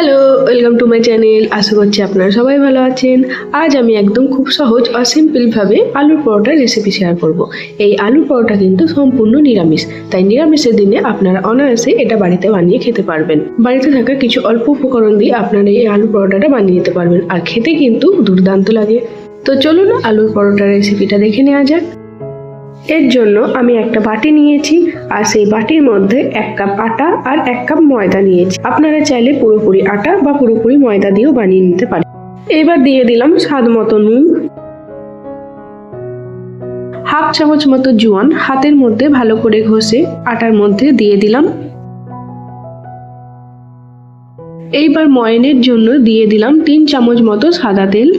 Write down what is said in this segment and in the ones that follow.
Hello, welcome to my channel. আশা করছি আপনারা সবাই ভালো আছেন। আজ আমি একদম খুব সহজ আর সিম্পলভাবে আলুর পরোটার রেসিপি শেয়ার করব। এই আলুর পরোটা কিন্তু সম্পূর্ণ নিরামিষ। তাই নিরামিষের দিনে আপনারা অনায়াসে এটা বাড়িতে বানিয়ে খেতে পারবেন। বাড়িতে থাকা কিছু অল্প উপকরণ দিয়ে আপনারা এই আলুর পরোটাটা বানিয়ে নিতে পারবেন। আর খেতে কিন্তু দুর্দান্ত লাগে। তো চলুন আলুর পরোটার রেসিপিটা দেখে নেওয়া যাক। এর জন্য আমি একটা বাটি নিয়েছি, আর সেই বাটির মধ্যে এক কাপ আটা আর এক কাপ ময়দা নিয়েছি। আপনারা চাইলে পুরোপুরি আটা বা পুরোপুরি ময়দা দিয়েও বানিয়ে নিতে পারেন। এবার দিয়ে দিলাম স্বাদ মতো নুন। হাফ চামচ মতো জোয়ান হাতের মধ্যে ভালো করে ঘষে আটার মধ্যে দিয়ে দিলাম। এইবার ময়নের জন্য দিয়ে দিলাম তিন চামচ মতো সাদা তেল।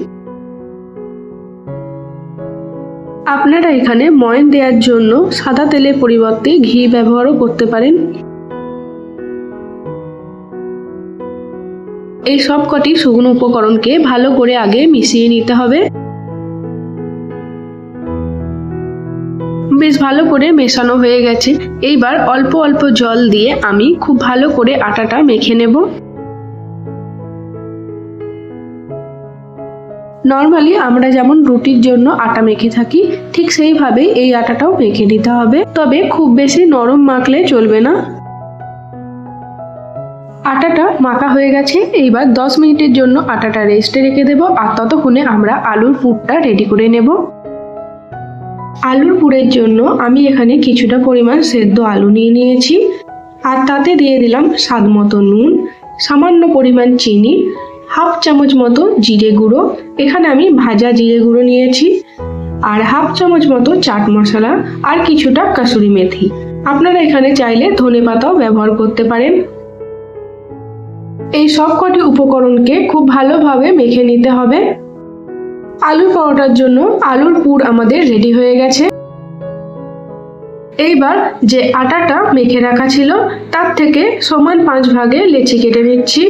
আপনারা এখানে ময়ন দেওয়ার জন্য সাদা তেলের পরিবর্তে ঘি ব্যবহারও করতে পারেন। এই সব কটি শুকনো উপকরণকে ভালো করে আগে মিশিয়ে নিতে হবে। বেশ ভালো করে মেশানো হয়ে গেছে। এইবার অল্প অল্প জল দিয়ে আমি খুব ভালো করে আটাটা মেখে নেব। নর্মালি আমরা যেমন রুটির জন্য আটা মেখে থাকি, ঠিক সেইভাবে এই আটাটাও মেখে নিতে হবে। তবে খুব বেশি নরম মাখলে চলবে না। আটাটা মাখা হয়ে গেছে, এইবার দশ মিনিটের জন্য আটাটা রেস্টে রেখে দেবো, আর ততক্ষণে আমরা আলুর পুরটা রেডি করে নেব। আলুর পুরের জন্য আমি এখানে কিছুটা পরিমাণ সেদ্ধ আলু নিয়ে নিয়েছি, আর তাতে দিয়ে দিলাম স্বাদ মতো নুন, সামান্য পরিমাণ চিনি হাফ চামচ মতো জিরে গুঁড়ো। এখানে আমি ভাজা জিরে গুঁড়ো নিয়েছি। আর হাফ চামচ মতো চাট মশলা আর কিছুটা কাসুরি মেথি। আপনারা এখানে চাইলে ধনে পাতাও ব্যবহার করতে পারেন। এই সব কটি উপকরণকে খুব ভালোভাবে মেখে নিতে হবে। আলুর পরোটার জন্য আলুর পুর আমাদের রেডি হয়ে গেছে। এইবার যে আটাটা মেখে রাখা ছিল, তার থেকে সমান পাঁচ ভাগে লেচি কেটে নিচ্ছি।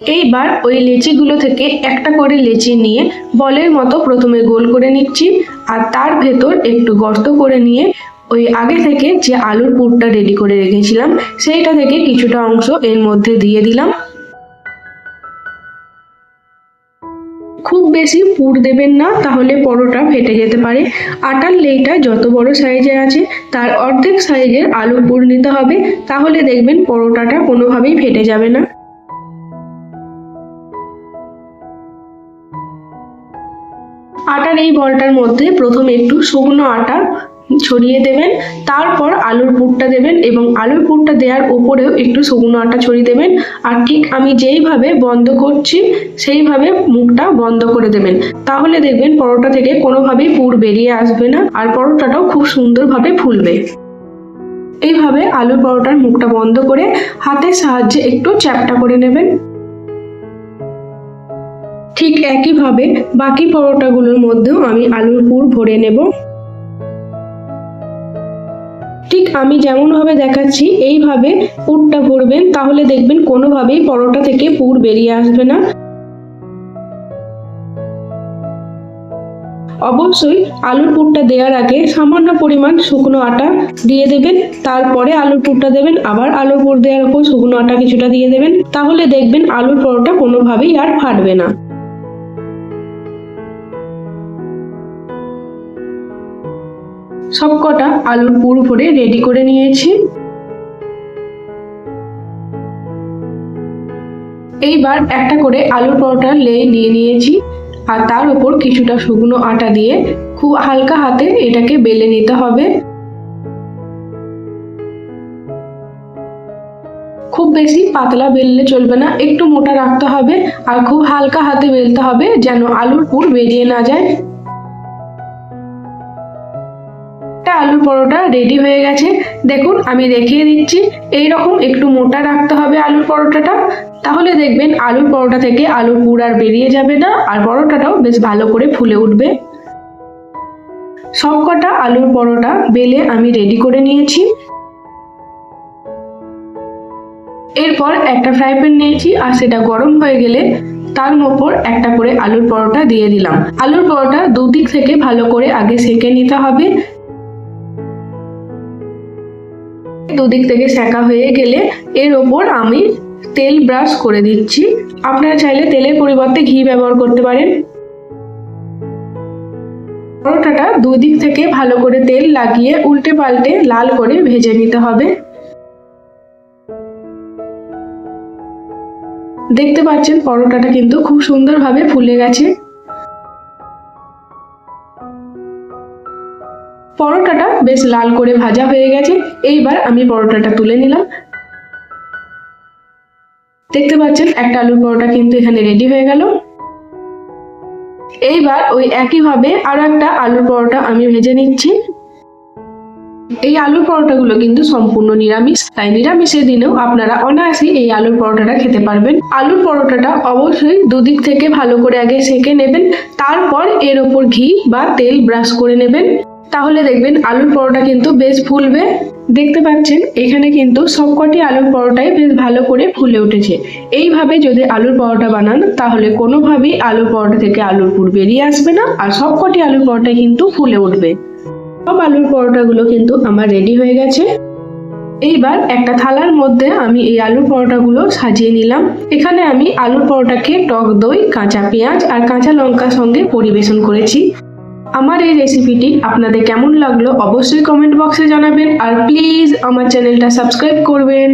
এইবার ওই লেচিগুলো থেকে একটা করে লেচি নিয়ে বলের মতো প্রথমে গোল করে নিচ্ছি আর তার ভেতর একটু গর্ত করে নিয়ে ওই আগে থেকে যে আলুর পুরটা রেডি করে রেখেছিলাম, সেইটা থেকে কিছুটা অংশ এর মধ্যে দিয়ে দিলাম। খুব বেশি পুর দেবেন না, তাহলে পরোটা ফেটে যেতে পারে। আটার লেইটা যত বড় সাইজের আছে, তার অর্ধেক সাইজের আলু পুর নিতে হবে, তাহলে দেখবেন পরোটাটা কোনোভাবেই ফেটে যাবে না। আটার এই বলটার মধ্যে প্রথম একটু শুকনো আটা ছড়িয়ে দেবেন, তারপর আলুর পুরটা দেবেন এবং আলুর পুরটা দেওয়ার উপরেও একটু শুকনো আটা ছড়িয়ে দেবেন। আর ঠিক আমি যেইভাবে বন্ধ করছি, সেইভাবে মুখটা বন্ধ করে দেবেন। তাহলে দেখবেন পরোটা থেকে কোনোভাবেই পুর বেরিয়ে আসবে না আর পরোটাটাও খুব সুন্দরভাবে ফুলবে। এইভাবে আলুর পরোটার মুখটা বন্ধ করে হাতের সাহায্যে একটু চ্যাপটা করে নেবেন। ঠিক একইভাবে বাকি পরোটাগুলোর মধ্যেও আমি আলুর পুর ভরে নেব। ঠিক আমি যেমনভাবে দেখাচ্ছি, এইভাবে পুরটা ভরবেন, তাহলে দেখবেন কোনোভাবেই পরোটা থেকে পুর বেরিয়ে আসবে না। অবশ্যই আলুর পুরটা দেওয়ার আগে সামান্য পরিমাণ শুকনো আটা দিয়ে দেবেন, তারপরে আলুর পুরটা দেবেন, আবার আলুর পুর দেওয়ার উপর শুকনো আটা কিছুটা দিয়ে দেবেন, তাহলে দেখবেন আলুর পরোটা কোনোভাবেই আর ফাটবে না। সবকটা আলুর পুর ভরে রেডি করে নিয়েছি। এইবার একটা করে আলুর পরোটার লেই নিয়ে নিয়েছি আর তার উপর কিছুটা শুকনো আটা দিয়ে খুব হালকা হাতে এটাকে বেলে নিতে হবে। খুব বেশি পাতলা বেললে চলবে না, একটু মোটা রাখতে হবে আর খুব হালকা হাতে বেলতে হবে যেন আলুর পুর বেরিয়ে না যায়। পরোটা রেডি হয়ে গেছে। দেখুন, আমি দেখিয়ে দিচ্ছি। এই রকম একটু মোটা রাখতে হবে আলুর পরোটাটা। তাহলে দেখবেন আলুর পরোটা থেকে আলুর পুর আর বেরিয়ে যাবে না, আর পরোটাটাও বেশ ভালো করে ফুলে উঠবে। সবকটা আলুর পরোটা বেলে আমি রেডি করে নিয়েছি। এরপর একটা ফ্রাই প্যান নিয়েছি, আর সেটা গরম হয়ে গেলে তার ওপর একটা করে আলুর পরোটা দিয়ে দিলাম। আলুর পরোটা দুদিক থেকে ভালো করে আগে সেঁকে নিতে হবে। দুদিক থেকে সেকা হয়ে গেলে এর ওপর আমি তেল ব্রাশ করে দিচ্ছি। আপনারা চাইলে তেলের পরিবর্তে ঘি ব্যবহার করতে পারেন। পরোটাটা দুই দিক থেকে ভালো করে তেল লাগিয়ে উল্টে পাল্টে লাল করে ভেজে নিতে হবে। দেখতে পাচ্ছেন পরোটাটা কিন্তু খুব সুন্দরভাবে ফুলে গেছে। পরোটাটা বেশ লাল করে ভাজা হয়ে গেছে। এইবার আমি পরোটাটা তুলে নিলাম। দেখতে পাচ্ছেন, একটা আলুর পরোটা কিন্তু এখানে রেডি হয়ে গেল। এইবার ওই একইভাবে আরও একটা আলুর পরোটা আমি ভেজে নিচ্ছি। এই আলুর পরোটাগুলো কিন্তু সম্পূর্ণ নিরামিষ, তাই নিরামিষের দিনেও আপনারা অনায়াসে এই আলুর পরোটাটা খেতে পারবেন। আলুর পরোটাটা অবশ্যই দুদিক থেকে ভালো করে আগে সেঁকে নেবেন, তারপর এর ওপর ঘি বা তেল ব্রাশ করে নেবেন। তাহলে দেখবেন আলুর পরোটা কিন্তু বেশ ফুলবে। দেখতে পাচ্ছেন, এখানে কিন্তু সবকটি আলুর পরোটাই বেশ ভালো করে ফুলে উঠেছে। এইভাবে যদি আলুর পরোটা বানান, তাহলে কোনোভাবেই আলুর পরোটা থেকে আলুর পুর বেরিয়ে আসবে না, আর সবকটি আলুর পরোটা কিন্তু ফুলে উঠবে। সব আলুর পরোটাগুলো কিন্তু আমার রেডি হয়ে গেছে। এইবার একটা থালার মধ্যে আমি এই আলুর পরোটাগুলো সাজিয়ে নিলাম। এখানে আমি আলুর পরোটাকে টক দই, কাঁচা পেঁয়াজ আর কাঁচা লঙ্কার সঙ্গে পরিবেশন করেছি। আমার এই রেসিপিটি আপনাদের কেমন লাগল অবশ্যই কমেন্ট বক্সে জানাবেন। আর প্লিজ আমার চ্যানেলটা সাবস্ক্রাইব করবেন।